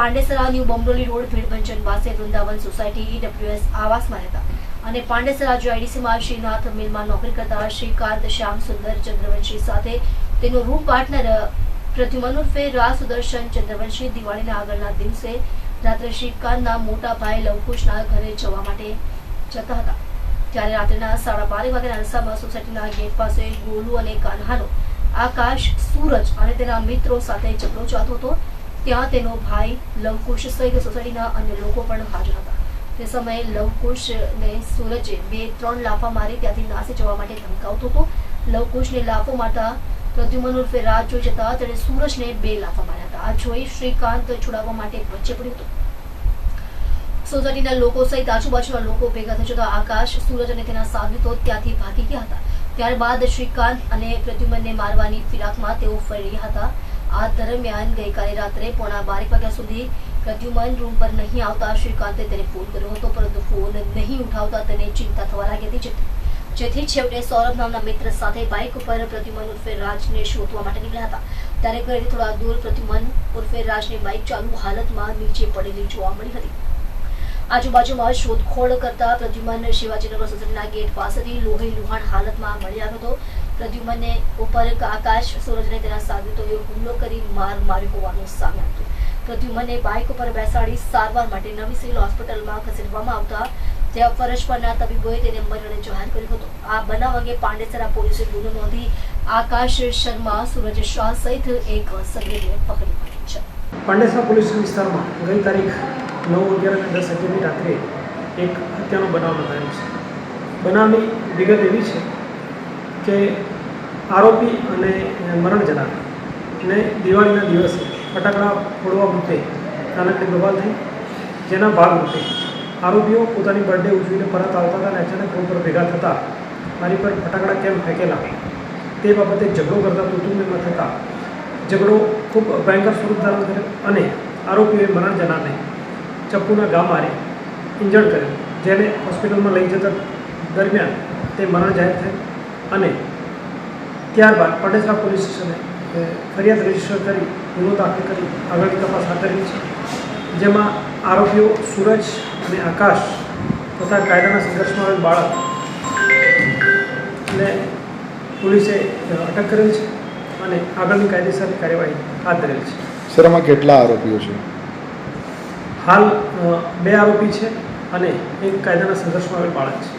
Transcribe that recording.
Pandesara new Bamroli road Bhidbhanjan પાસે Vrindavan society EWS આવાસમાં રહેતા અને પાંડેસરા જીઆઈડીસીમાં શ્રીનાથ મિલમાં નોકરી કરતા શ્રીકાંત શ્યામ સુંદર ચંદ્રવંશી સાથે તેનો રૂમ પાર્ટનર પ્રદ્યુમન ઉર્ફે રા સુદર્શન ચંદ્રવંશી દિવાળીના આગળના દિવસે રાત્રે શ્રીકાંતના મોટા ભાઈ લવકુશના ઘરે જવા માટે જતા હતા. ત્યારે રાત્રેના સાડા બાર વાગ્યાના અરસામાં સોસાયટીના ગેટ પાસે ગોલુ અને કાન્હાનો આકાશ સૂરજ અને તેના મિત્રો સાથે ઝઘડો ચાલતો હતો. ત્યાં તેનો ભાઈ લવકુશ સહિત સોસાયટીના અન્ય લોકો પણ હાજર હતા તે સમયે લવકુશને સૂરજે બે ત્રણ લાફા મારી ત્યાંથી નાસી જવા માટે ધમકાવતો હતો. લવકુશને લાફો મારતા પ્રદ્યુમન ઉર્ફે રાજ જોઈ જતા તેણે સૂરજને બે લાફા માર્યા હતા આ જોઈ શ્રીકાંત છોડાવવા માટે વચ્ચે પડ્યો હતો. સોસાયટીના લોકો સહિત આજુબાજુના લોકો ભેગા થઈ જતા આકાશ સૂરજ અને તેના સાગરીતો ત્યાંથી ભાગી ગયા હતા. ત્યારબાદ શ્રીકાંત અને પ્રદ્યુમનને મારવાની ફિરાકમાં તેઓ ફરી રહ્યા હતા. આ દરમિયાન ગઈકાલે રાત્રે પોણા બારેક વાગ્યા સુધી પ્રદ્યુમન રૂમ પર નહીં આવતા શ્રીકાંતે તેને ફોન કર્યો હતો, પરંતુ ફોન નહીં ઉઠાવતા તેને ચિંતા થવા લાગી હતી. જેથી- છેવટે સૌરભ નામના મિત્ર સાથે બાઇક ઉપર પ્રદ્યુમન ઉર્ફે રાજને શોધવા માટે નીકળ્યા હતા. ત્યારે ઘરેથી થોડા દૂર પ્રદ્યુમન ઉર્ફે રાજની બાઇક ચાલુ હાલતમાં નીચે પડેલી જોવા મળી હતી. આજુબાજુમાં શોધખોળ કરતા પ્રદ્યુમન શિવાજીનગર સોસાયટીના ગેટ પાસેથી લોહી લુહાણ હાલતમાં મળી આવ્યો હતો. પ્રદ્યુમનને ઉપર આકાશ સૂરજને તેના સાગરીતોએ હુમલો કરી માર માર્યો હોવાનું સામે આવ્યું. પ્રદ્યુમને બાઇક ઉપર બેસાડી સારવાર માટે નવી સિવિલ હોસ્પિટલમાં ખસેડવામાં આવતા ત્યાં ફરજ પરના તબીબોએ તેને મરણ જાહેર કર્યો હતો. આ બનાવ અંગે પાંડેસરા પોલીસે ગુનો નોંધી આકાશ શર્મા, સૂરજ શાહ સહિત એક સગીરને પકડી પાડી છે. પાંડેસરા પોલીસ વિસ્તારમાં ગઈ તારીખ નવ અગિયાર અને દસ અગિયારની રાત્રે એક હત્યાનો બનાવ નોંધાયો છે. બનાવની વિગત એવી છે કે આરોપી અને મરણ જનાર. ને દિવાળીના દિવસે ફટાકડા ફોડવા મુદ્દે નાનકડી બવાલ થઈ જેના ભાગરૂપે આરોપીઓ પોતાની બર્થડે ઉજવીને પરત આવતા હતા અને અચાનક રોડ ભેગા થતા મારી પર ફટાકડા કેમ ફેંકેલા? તે બાબતે ઝઘડો કરતા કુટુંબીમાં થતા ઝઘડો ખૂબ ભયંકર સ્વરૂપ ધારણ કર્યો અને આરોપીઓએ મરણ જનારને ચપ્પુના ગા મારી ઇન્જર્ડ કર્યો, જેને હોસ્પિટલમાં લઈ જતા દરમિયાન તે મરણ જાહેર થયું અને ત્યારબાદ પટેસરા પોલીસ સ્ટેશને ફરિયાદ રજિસ્ટર કરી ગુનો દાખલ કરી આગળની તપાસ હાથ ધરી છે. જેમાં આરોપીઓ સૂરજ અને આકાશ તથા કાયદાના સંઘર્ષમાં આવેલ બાળકને પોલીસે અટક કરેલ છે અને આગળની કાયદેસરની કાર્યવાહી હાથ ધરેલ છે. સર આમાં કેટલા આરોપીઓ છે? હાલ બે આરોપી છે અને એક કાયદાના સંઘર્ષમાં આવેલ બાળક છે.